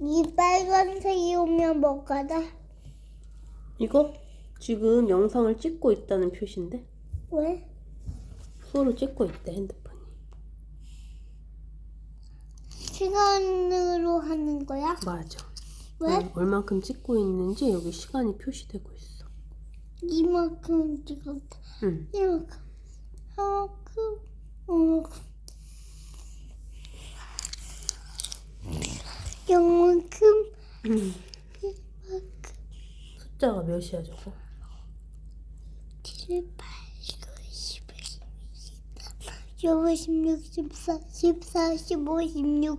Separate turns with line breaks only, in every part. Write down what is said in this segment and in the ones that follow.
이 빨간색이 오면 뭐가 다?
이거 지금 영상을 찍고 있다는 표시인데
왜?
수호를 찍고 있대 핸드폰이.
시간으로 하는 거야?
맞아.
왜?
어, 얼만큼 찍고 있는지 여기 시간이 표시되고 있어.
이만큼 찍었다.
응.
이만큼. 이만큼. 이만큼. 이만큼.
응. 숫자가 몇이야 저거?
7, 8, 9, 10, 11, 16, 14, 14, 15, 16,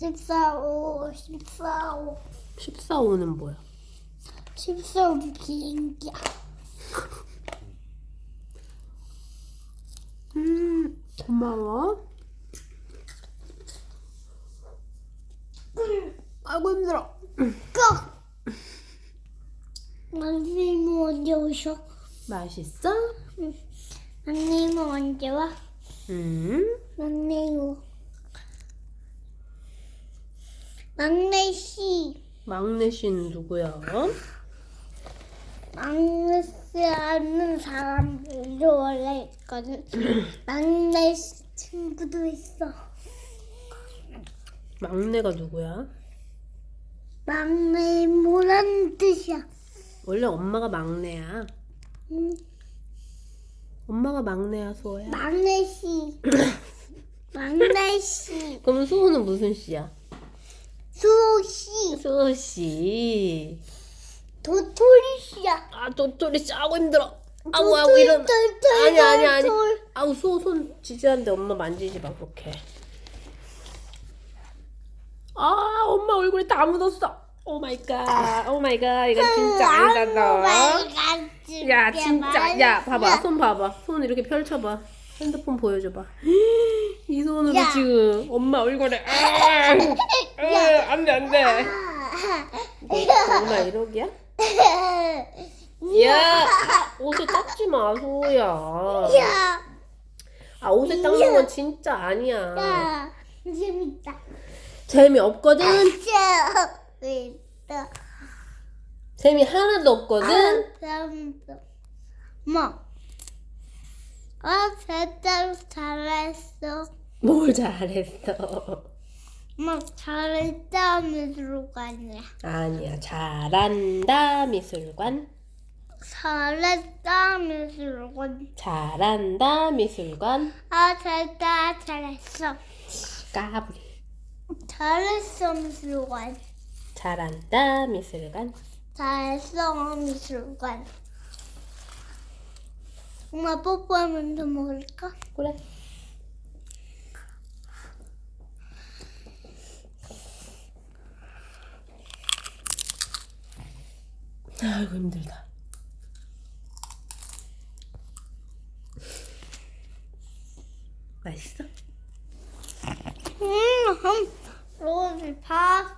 14, 5, 14, 5,
14호는 뭐야?
14, 5 비행기야.
음 고마워. 아이고 힘들어.
꼭! 선생님은 언제 오셔?
맛있어?
선생님은 언제 와?
음.
막내요. 막내 씨.
막내 씨는 누구야?
막내 씨 아는 사람들도 원래 있거든. 막내 씨 친구도 있어.
막내가 누구야?
막내 뭐라는 뜻이야?
원래 엄마가 막내야.
응?
엄마가 막내야 수호야.
막내 씨. 막내 씨.
그럼 수호는 무슨 씨야?
수호 씨.
수호 씨.
도토리 씨야.
아 도토리 씨 아고 힘들어. 아우 아우 이런.
도토리
아니 아니 아니.
도토리.
아우 수호 손 지지한데 엄마 만지지 마 그렇게. 아 엄마 얼굴에 다 묻었어. 오 마이 갓. 오 마이 갓. 이건 진짜 아니다 너. 야 진짜 야 봐봐 손 봐봐 손 이렇게 펼쳐봐 핸드폰 보여줘봐 이 손으로
야.
지금 엄마 얼굴에 안돼 안돼 엄마 이러기야? 야 옷에 닦지 마 소야
야,
아 옷에 닦는 건 진짜 아니야
야, 재밌다.
재미없거든
재밌다.
재미 하나도 없거든
재밌다. 뭐? 아, 제대로 잘했어.
뭘 잘했어
뭐 잘했다 미술관이야
아니야 잘한다 미술관
잘했다 미술관.
잘한다 미술관
아, 잘했다 잘했어.
까불이
잘했어 미술관.
잘한다 미술관
잘했어 미술관. 엄마 뽀뽀하면서 먹을까?
그래 아이고 힘들다 맛있어?
음, 로즈 봐.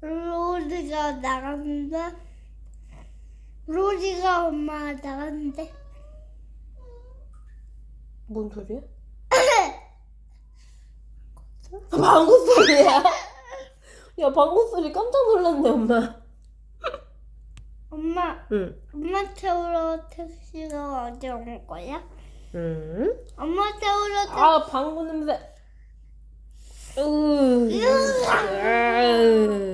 로즈가 나갔는데. 로즈가 엄마가 나갔는데.
뭔 소리야? 아, 방구 소리야 야 방구 소리 깜짝 놀랐네 엄마
엄마,
응
엄마 태우러 택시가 어디 온 거야?
응?
엄마 태우러
택아 방구 냄새 Ooh.